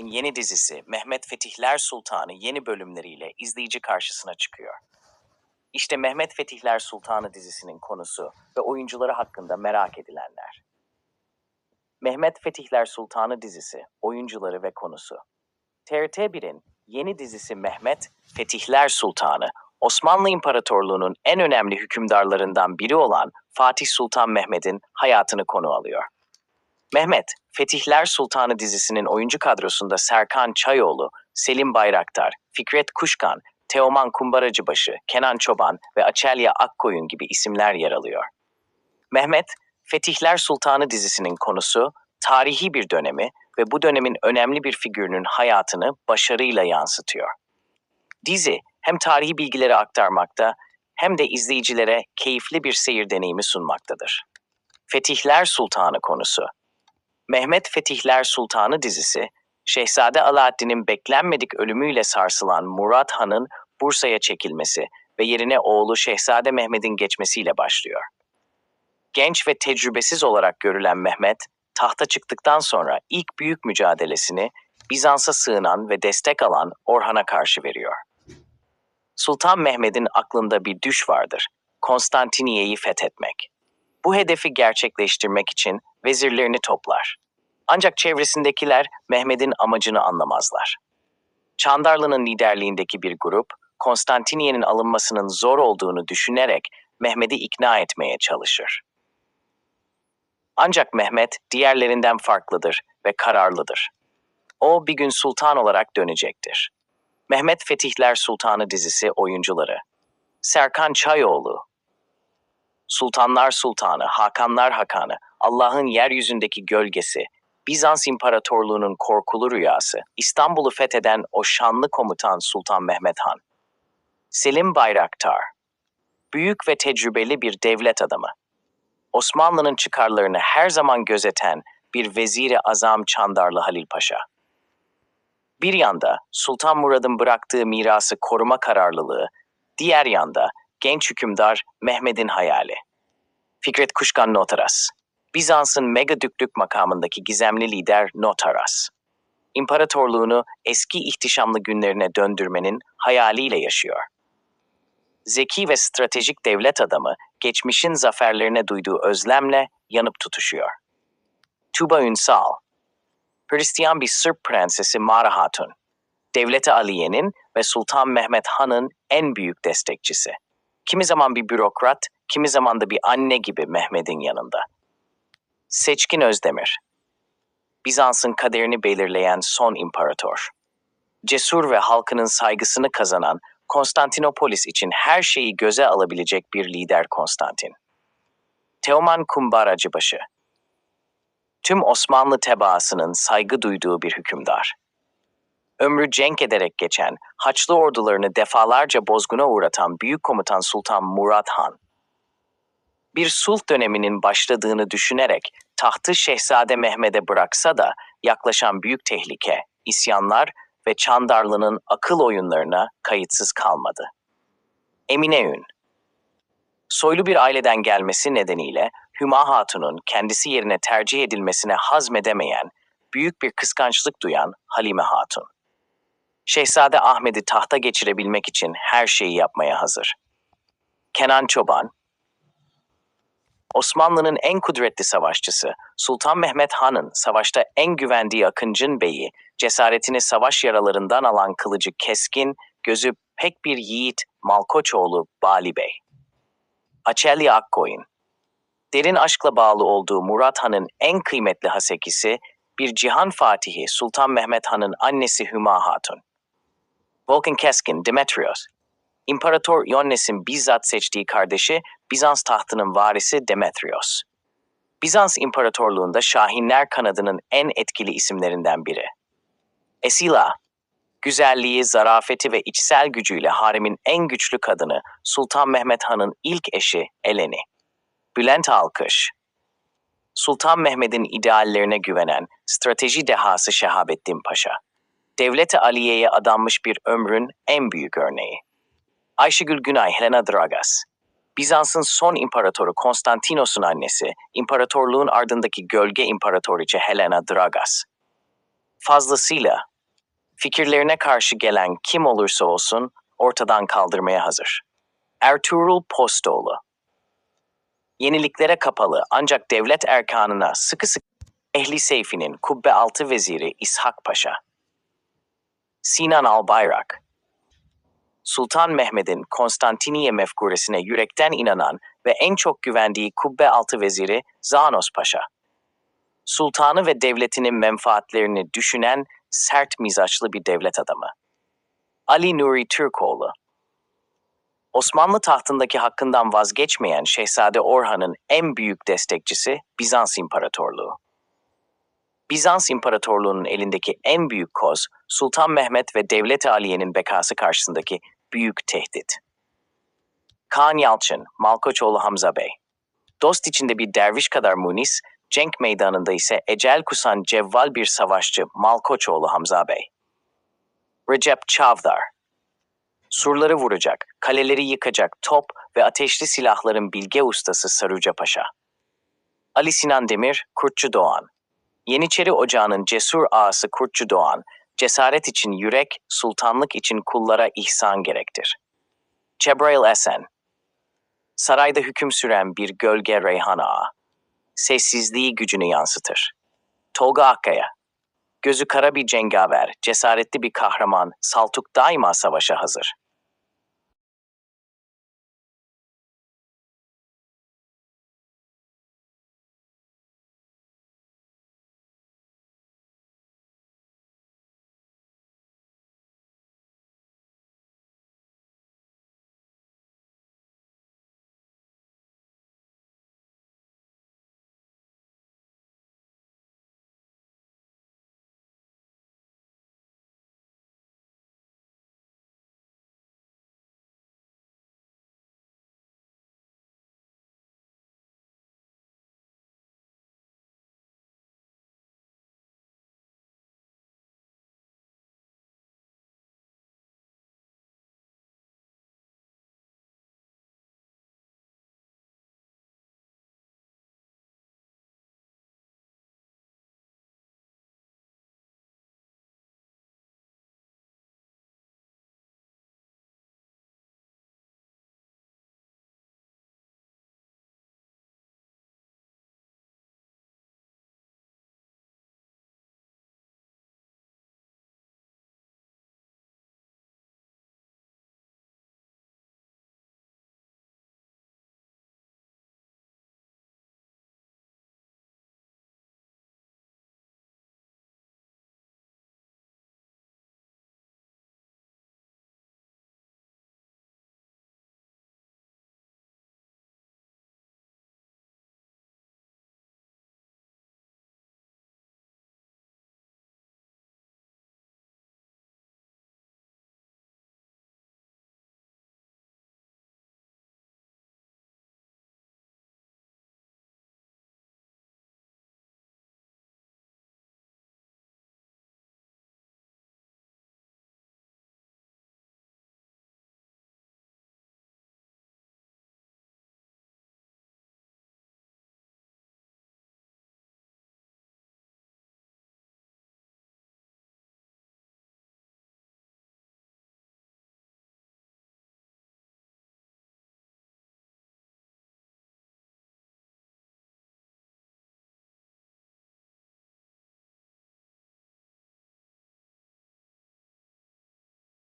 yeni dizisi Mehmet Fetihler Sultanı yeni bölümleriyle izleyici karşısına çıkıyor. İşte Mehmet Fetihler Sultanı dizisinin konusu ve oyuncuları hakkında merak edilenler. Mehmet Fetihler Sultanı dizisi, oyuncuları ve konusu. TRT1'in yeni dizisi Mehmet Fetihler Sultanı, Osmanlı İmparatorluğu'nun en önemli hükümdarlarından biri olan Fatih Sultan Mehmet'in hayatını konu alıyor. Mehmet, Fetihler Sultanı dizisinin oyuncu kadrosunda Serkan Çayoğlu, Selim Bayraktar, Fikret Kuşkan, Teoman Kumbaracıbaşı, Kenan Çoban ve Açelya Akkoyun gibi isimler yer alıyor. Mehmet, Fetihler Sultanı dizisinin konusu, tarihi bir dönemi ve bu dönemin önemli bir figürünün hayatını başarıyla yansıtıyor. Dizi hem tarihi bilgileri aktarmakta hem de izleyicilere keyifli bir seyir deneyimi sunmaktadır. Fetihler Sultanı konusu Mehmet Fetihler Sultanı dizisi, Şehzade Alaaddin'in beklenmedik ölümüyle sarsılan Murat Han'ın Bursa'ya çekilmesi ve yerine oğlu Şehzade Mehmet'in geçmesiyle başlıyor. Genç ve tecrübesiz olarak görülen Mehmet, tahta çıktıktan sonra ilk büyük mücadelesini Bizans'a sığınan ve destek alan Orhan'a karşı veriyor. Sultan Mehmet'in aklında bir düş vardır, Konstantiniye'yi fethetmek. Bu hedefi gerçekleştirmek için vezirlerini toplar. Ancak çevresindekiler Mehmet'in amacını anlamazlar. Çandarlı'nın liderliğindeki bir grup, Konstantiniye'nin alınmasının zor olduğunu düşünerek Mehmet'i ikna etmeye çalışır. Ancak Mehmet diğerlerinden farklıdır ve kararlıdır. O bir gün sultan olarak dönecektir. Mehmet Fetihler Sultanı dizisi oyuncuları Serkan Çayoğlu Sultanlar Sultanı, Hakanlar Hakanı, Allah'ın yeryüzündeki gölgesi, Bizans İmparatorluğu'nun korkulu rüyası, İstanbul'u fetheden o şanlı komutan Sultan Mehmet Han. Selim Bayraktar, büyük ve tecrübeli bir devlet adamı. Osmanlı'nın çıkarlarını her zaman gözeten bir veziri azam Çandarlı Halil Paşa. Bir yanda Sultan Murad'ın bıraktığı mirası koruma kararlılığı, diğer yanda genç hükümdar Mehmet'in hayali. Fikret Kuşkan Notaras Bizans'ın megadüklük makamındaki gizemli lider Notaras. İmparatorluğunu eski ihtişamlı günlerine döndürmenin hayaliyle yaşıyor. Zeki ve stratejik devlet adamı geçmişin zaferlerine duyduğu özlemle yanıp tutuşuyor. Tuba Ünsal Hristiyan bir Sırp prensesi Mara Hatun. Devleti Aliye'nin ve Sultan Mehmet Han'ın en büyük destekçisi. Kimi zaman bir bürokrat, kimi zaman da bir anne gibi Mehmet'in yanında. Seçkin Özdemir Bizans'ın kaderini belirleyen son imparator. Cesur ve halkının saygısını kazanan Konstantinopolis için her şeyi göze alabilecek bir lider Konstantin. Teoman Kumbaracıbaşı Tüm Osmanlı tebaasının saygı duyduğu bir hükümdar. Ömrü cenk ederek geçen, Haçlı ordularını defalarca bozguna uğratan Büyük Komutan Sultan Murat Han. Bir sulh döneminin başladığını düşünerek tahtı Şehzade Mehmet'e bıraksa da yaklaşan büyük tehlike, isyanlar ve Çandarlı'nın akıl oyunlarına kayıtsız kalmadı. Emine Ün Soylu bir aileden gelmesi nedeniyle Hüma Hatun'un kendisi yerine tercih edilmesine hazmedemeyen, büyük bir kıskançlık duyan Halime Hatun. Şehzade Ahmet'i tahta geçirebilmek için her şeyi yapmaya hazır. Kenan Çoban, Osmanlı'nın en kudretli savaşçısı, Sultan Mehmet Han'ın savaşta en güvendiği Akıncın Bey'i, cesaretini savaş yaralarından alan kılıcı keskin, gözü pek bir yiğit Malkoçoğlu Bali Bey. Açelya Akkoyun Derin aşkla bağlı olduğu Murat Han'ın en kıymetli hasekisi, bir cihan fatihi Sultan Mehmet Han'ın annesi Hüma Hatun. Volkan Keskin Demetrios İmparator Ioannes'in bizzat seçtiği kardeşi Bizans tahtının varisi Demetrios. Bizans İmparatorluğunda Şahinler kanadının en etkili isimlerinden biri. Esila, güzelliği, zarafeti ve içsel gücüyle haremin en güçlü kadını Sultan Mehmet Han'ın ilk eşi Eleni. Bülent Alkış, Sultan Mehmet'in ideallerine güvenen strateji dehası Şehabettin Paşa. Devlet-i Aliye'ye adanmış bir ömrün en büyük örneği. Ayşegül Günay Helena Dragas. Bizans'ın son imparatoru Konstantinos'un annesi, imparatorluğun ardındaki gölge imparatoriçe Helena Dragas. Fazlasıyla fikirlerine karşı gelen kim olursa olsun ortadan kaldırmaya hazır. Ertuğrul Postoğlu Yeniliklere kapalı ancak devlet erkanına sıkı sıkı Ehli Seyfi'nin kubbe altı veziri İshak Paşa. Sinan Albayrak Sultan Mehmet'in Konstantiniye mefkuresine yürekten inanan ve en çok güvendiği kubbe altı veziri Zanos Paşa. Sultanı ve devletinin menfaatlerini düşünen sert mizaçlı bir devlet adamı. Ali Nuri Türkoğlu Osmanlı tahtındaki hakkından vazgeçmeyen Şehzade Orhan'ın en büyük destekçisi Bizans İmparatorluğu. Bizans İmparatorluğu'nun elindeki en büyük koz Sultan Mehmet ve Devlet-i Aliye'nin bekası karşısındaki büyük tehdit. Kaan Yalçın, Malkoçoğlu Hamza Bey. Dost içinde bir derviş kadar munis, cenk meydanında ise ecel kusan cevval bir savaşçı Malkoçoğlu Hamza Bey. Recep Çavdar. Surları vuracak, kaleleri yıkacak top ve ateşli silahların bilge ustası Saruca Paşa. Ali Sinan Demir, Kurtçu Doğan. Yeniçeri Ocağı'nın cesur ağası Kurtçu Doğan, cesaret için yürek, sultanlık için kullara ihsan gerektir. Cebrail Esen Sarayda hüküm süren bir gölge Reyhan Ağa. Sessizliği gücünü yansıtır. Tolga Akkaya Gözü kara bir cengaver, cesaretli bir kahraman, Saltuk daima savaşa hazır.